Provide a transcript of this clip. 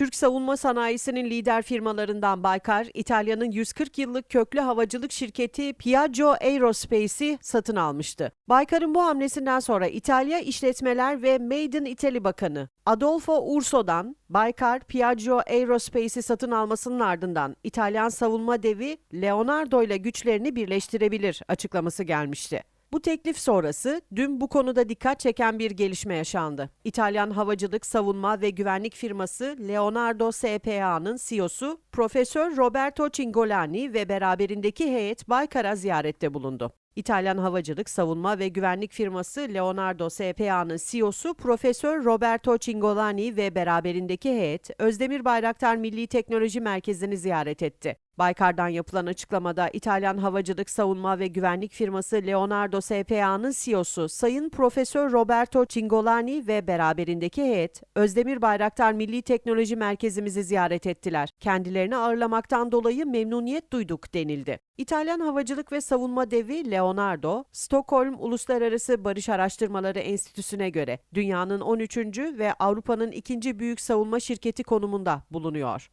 Türk savunma sanayisinin lider firmalarından Baykar, İtalya'nın 140 yıllık köklü havacılık şirketi Piaggio Aerospace'i satın almıştı. Baykar'ın bu hamlesinden sonra İtalya İşletmeler ve Made in Italy Bakanı Adolfo Urso'dan Baykar, Piaggio Aerospace'i satın almasının ardından İtalyan savunma devi Leonardo ile güçlerini birleştirebilir açıklaması gelmişti. Bu teklif sonrası dün bu konuda dikkat çeken bir gelişme yaşandı. İtalyan havacılık, savunma ve güvenlik firması Leonardo SPA'nın CEO'su Profesör Roberto Cingolani ve beraberindeki heyet Baykar'a ziyarette bulundu. İtalyan havacılık, savunma ve güvenlik firması Leonardo SPA'nın CEO'su Profesör Roberto Cingolani ve beraberindeki heyet Özdemir Bayraktar Milli Teknoloji Merkezi'ni ziyaret etti. Baykar'dan yapılan açıklamada İtalyan havacılık, savunma ve güvenlik firması Leonardo SPA'nın CEO'su Sayın Profesör Roberto Cingolani ve beraberindeki heyet Özdemir Bayraktar Milli Teknoloji Merkezimizi ziyaret ettiler. Kendilerini ağırlamaktan dolayı memnuniyet duyduk denildi. İtalyan havacılık ve savunma devi Leonardo, Stockholm Uluslararası Barış Araştırmaları Enstitüsü'ne göre dünyanın 13. ve Avrupa'nın ikinci büyük savunma şirketi konumunda bulunuyor.